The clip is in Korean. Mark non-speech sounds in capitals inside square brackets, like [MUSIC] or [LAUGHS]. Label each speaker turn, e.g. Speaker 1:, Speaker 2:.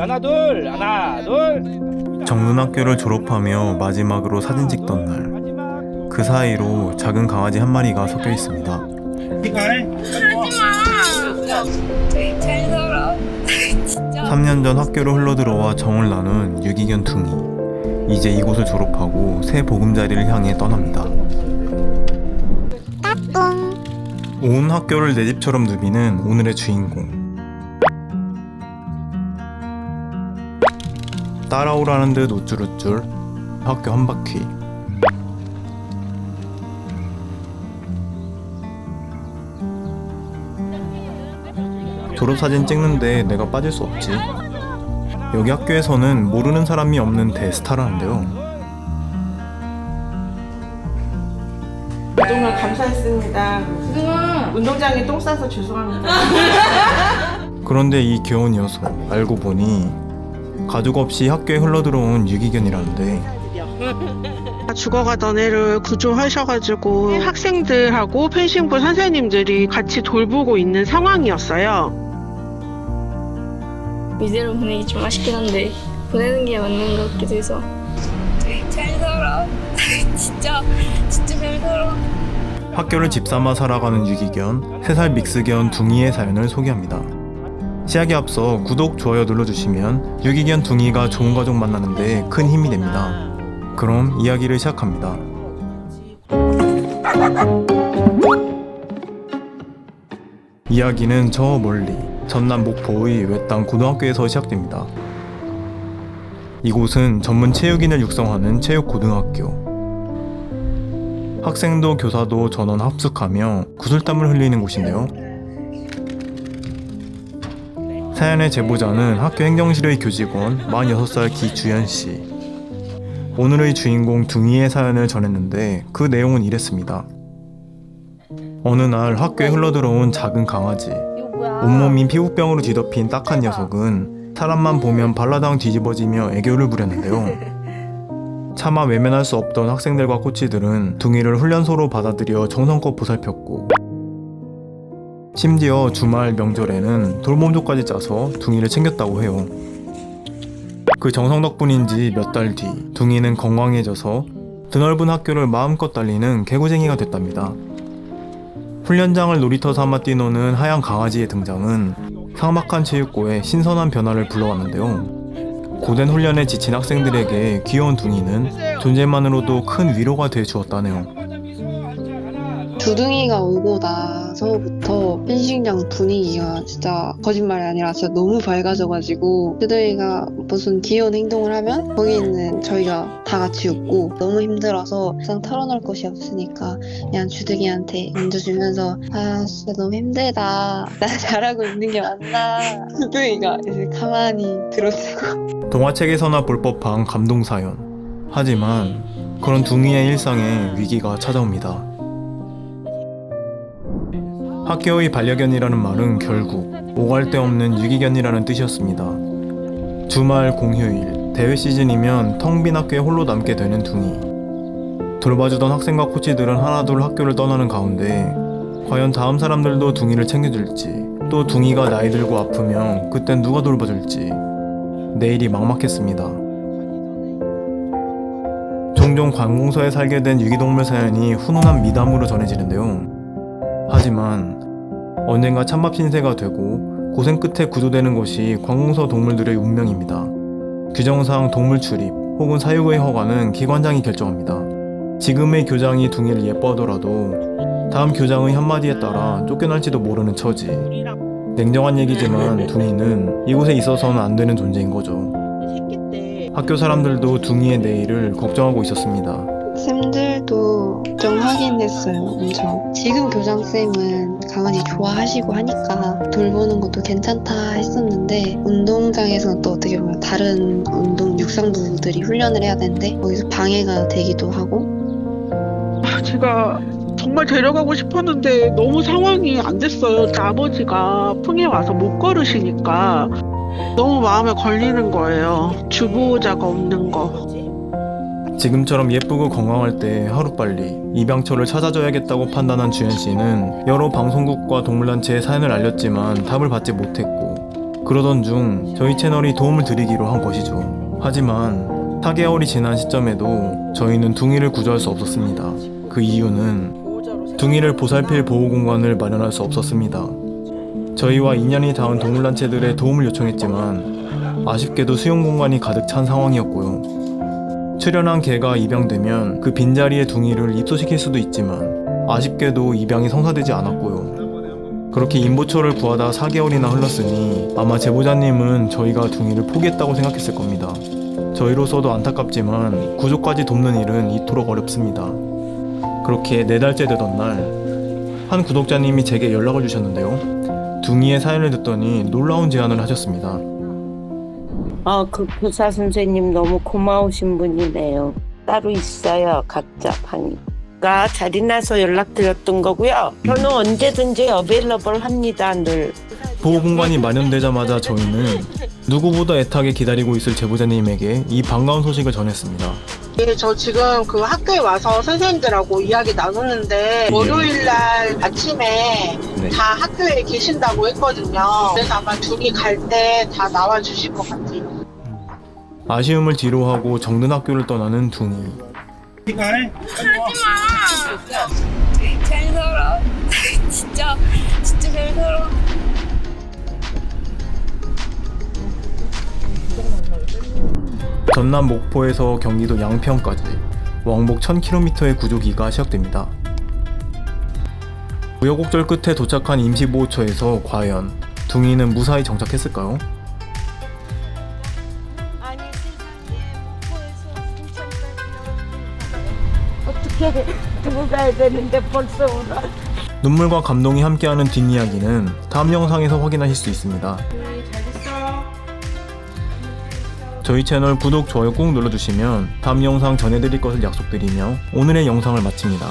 Speaker 1: 하나 둘 하나 둘
Speaker 2: 정문학교를 졸업하며 마지막으로 사진 찍던 날. 그 사이로 작은 강아지 한 마리가 섞여 있습니다.
Speaker 3: 되게 잘 살아. 진짜.
Speaker 2: 3년 전 학교로 흘러들어와 정을 나눈 유기견 둥이. 이제 이곳을 졸업하고 새 보금자리를 향해 떠납니다. 온 학교를 내 집처럼 누비는 오늘의 주인공. 따라오라는 듯 우쭐우쭐 학교 한 바퀴. 졸업사진 찍는데 내가 빠질 수 없지. 여기 학교에서는 모르는 사람이 없는 대스타라는데요.
Speaker 4: 정말 감사했습니다. 운동장에 똥 싸서 죄송합니다.
Speaker 2: 그런데 이 귀여운 녀석 알고 보니 가족 없이 학교에 흘러들어온 유기견이라는데
Speaker 5: 죽어가던 애를 구조하셔가지고 학생들하고 펜싱부 선생님들이 같이 돌보고 있는 상황이었어요.
Speaker 3: 이대로 보내기 좀 아쉽긴 한데 보내는 게 맞는 것 같기도 해서 잘 살아. [LAUGHS] 진짜 진짜 잘 살아.
Speaker 2: 학교를 집삼아 살아가는 유기견 3살 믹스견 둥이의 사연을 소개합니다. 시작에 앞서 구독, 좋아요 눌러주시면 유기견 둥이가 좋은 가족 만나는데 큰 힘이 됩니다. 그럼 이야기를 시작합니다. [LAUGHS] 이야기는 저 멀리 전남 목포의 외딴 고등학교에서 시작됩니다. 이곳은 전문 체육인을 육성하는 체육고등학교. 학생도 교사도 전원 합숙하며 구슬땀을 흘리는 곳인데요. 사연의 제보자는 학교 행정실의 교직원 46살 기주연 씨. 오늘의 주인공 둥이의 사연을 전했는데 그 내용은 이랬습니다. 어느 날 학교에 흘러들어온 작은 강아지. 온몸이 피부병으로 뒤덮인 딱한 녀석은 사람만 보면 발라당 뒤집어지며 애교를 부렸는데요. 차마 외면할 수 없던 학생들과 코치들은 둥이를 훈련소로 받아들여 정성껏 보살폈고 심지어 주말 명절에는 돌봄조까지 짜서 둥이를 챙겼다고 해요. 그 정성 덕분인지 몇 달 뒤 둥이는 건강해져서 드넓은 학교를 마음껏 달리는 개구쟁이가 됐답니다. 훈련장을 놀이터 삼아 뛰노는 하얀 강아지의 등장은 삭막한 체육고에 신선한 변화를 불러왔는데요. 고된 훈련에 지친 학생들에게 귀여운 둥이는 존재만으로도 큰 위로가 돼 주었다네요.
Speaker 6: 두둥이가 오고 나 서부터 펜싱장 분위기가 진짜 거짓말이 아니라 진짜 너무 밝아져가지고 두둥이가 무슨 귀여운 행동을 하면 거기 있는 저희가 다 같이 웃고 너무 힘들어서 그냥 털어놓을 곳이 없으니까 그냥 주둥이한테 얹어주면서 아 진짜 너무 힘들다 나 [LAUGHS] 잘하고 있는 게 맞나 두둥이가 이제 가만히 들어주고
Speaker 2: 동화책에서나 볼 법한 감동 사연. 하지만 그런 둥이의 일상에 위기가 찾아옵니다. 학교의 반려견이라는 말은 결국 오갈 데 없는 유기견이라는 뜻이었습니다. 주말 공휴일, 대회 시즌이면 텅 빈 학교에 홀로 남게 되는 둥이. 돌봐주던 학생과 코치들은 하나둘 학교를 떠나는 가운데 과연 다음 사람들도 둥이를 챙겨줄지 또 둥이가 나이 들고 아프면 그땐 누가 돌봐줄지 내일이 막막했습니다. 종종 관공서에 살게 된 유기동물 사연이 훈훈한 미담으로 전해지는데요. 하지만 언젠가 찬밥 신세가 되고 고생 끝에 구조되는 것이 관공서 동물들의 운명입니다. 규정상 동물 출입 혹은 사육의 허가는 기관장이 결정합니다. 지금의 교장이 둥이를 예뻐하더라도 다음 교장의 한마디에 따라 쫓겨날지도 모르는 처지. 냉정한 얘기지만 둥이는 이곳에 있어서는 안 되는 존재인 거죠. 학교 사람들도 둥이의 내일을 걱정하고 있었습니다.
Speaker 6: 쌤들도 걱정하긴 했어요 엄청 지금 교장쌤은 강아지 좋아하시고 하니까 돌보는 것도 괜찮다 했었는데 운동장에서는 또 어떻게 보면 다른 운동 육상부들이 훈련을 해야 되는데 거기서 방해가 되기도 하고
Speaker 5: 제가 정말 데려가고 싶었는데 너무 상황이 안 됐어요. 제 아버지가 풍에 와서 못 걸으시니까 너무 마음에 걸리는 거예요. 주보자가 없는 거.
Speaker 2: 지금처럼 예쁘고 건강할 때 하루빨리 입양처를 찾아줘야겠다고 판단한 주현 씨는 여러 방송국과 동물단체에 사연을 알렸지만 답을 받지 못했고 그러던 중 저희 채널이 도움을 드리기로 한 것이죠. 하지만 4개월이 지난 시점에도 저희는 둥이를 구조할 수 없었습니다. 그 이유는 둥이를 보살필 보호 공간을 마련할 수 없었습니다. 저희와 인연이 닿은 동물단체들의 도움을 요청했지만 아쉽게도 수용 공간이 가득 찬 상황이었고요. 출연한 개가 입양되면 그 빈자리에 둥이를 입소시킬 수도 있지만 아쉽게도 입양이 성사되지 않았고요. 그렇게 인보초를 구하다 4개월이나 흘렀으니 아마 제보자님은 저희가 둥이를 포기했다고 생각했을 겁니다. 저희로서도 안타깝지만 구조까지 돕는 일은 이토록 어렵습니다. 그렇게 네 달째 되던 날 한 구독자님이 제게 연락을 주셨는데요. 둥이의 사연을 듣더니 놀라운 제안을 하셨습니다.
Speaker 7: 아, 그 교사 선생님 너무 고마우신 분이네요. 따로 있어요, 각자 방이. 가 자리 나서 연락드렸던 거고요. 저는 언제든지 어베일러블 합니다, 늘.
Speaker 2: 보호 공간이 마련되자마자 저희는 누구보다 애타게 기다리고 있을 제보자님에게 이 반가운 소식을 전했습니다.
Speaker 8: 예, 저 지금 그 학교에 와서 선생님들하고 이야기 나누는데 월요일 날 아침에 다 학교에 계신다고 했거든요. 그래서 아마 둘이 갈 때 다 나와 주실 것 같아요.
Speaker 2: 아쉬움을 뒤로하고 정든 학교를 떠나는 둥이.
Speaker 3: 잘 살아. 진짜 진짜 잘 살아.
Speaker 2: 전남 목포에서 경기도 양평까지 왕복 1000km의 구조기가 시작됩니다. 우여곡절 끝에 도착한 임시 보호처에서 과연 둥이는 무사히 정착했을까요?
Speaker 7: 가야 되는데 벌써 울어.
Speaker 2: 눈물과 감동이 함께하는 뒷이야기는 다음 영상에서 확인하실 수 있습니다. 저희 채널 구독, 좋아요 꾹 눌러주시면 다음 영상 전해드릴 것을 약속드리며 오늘의 영상을 마칩니다.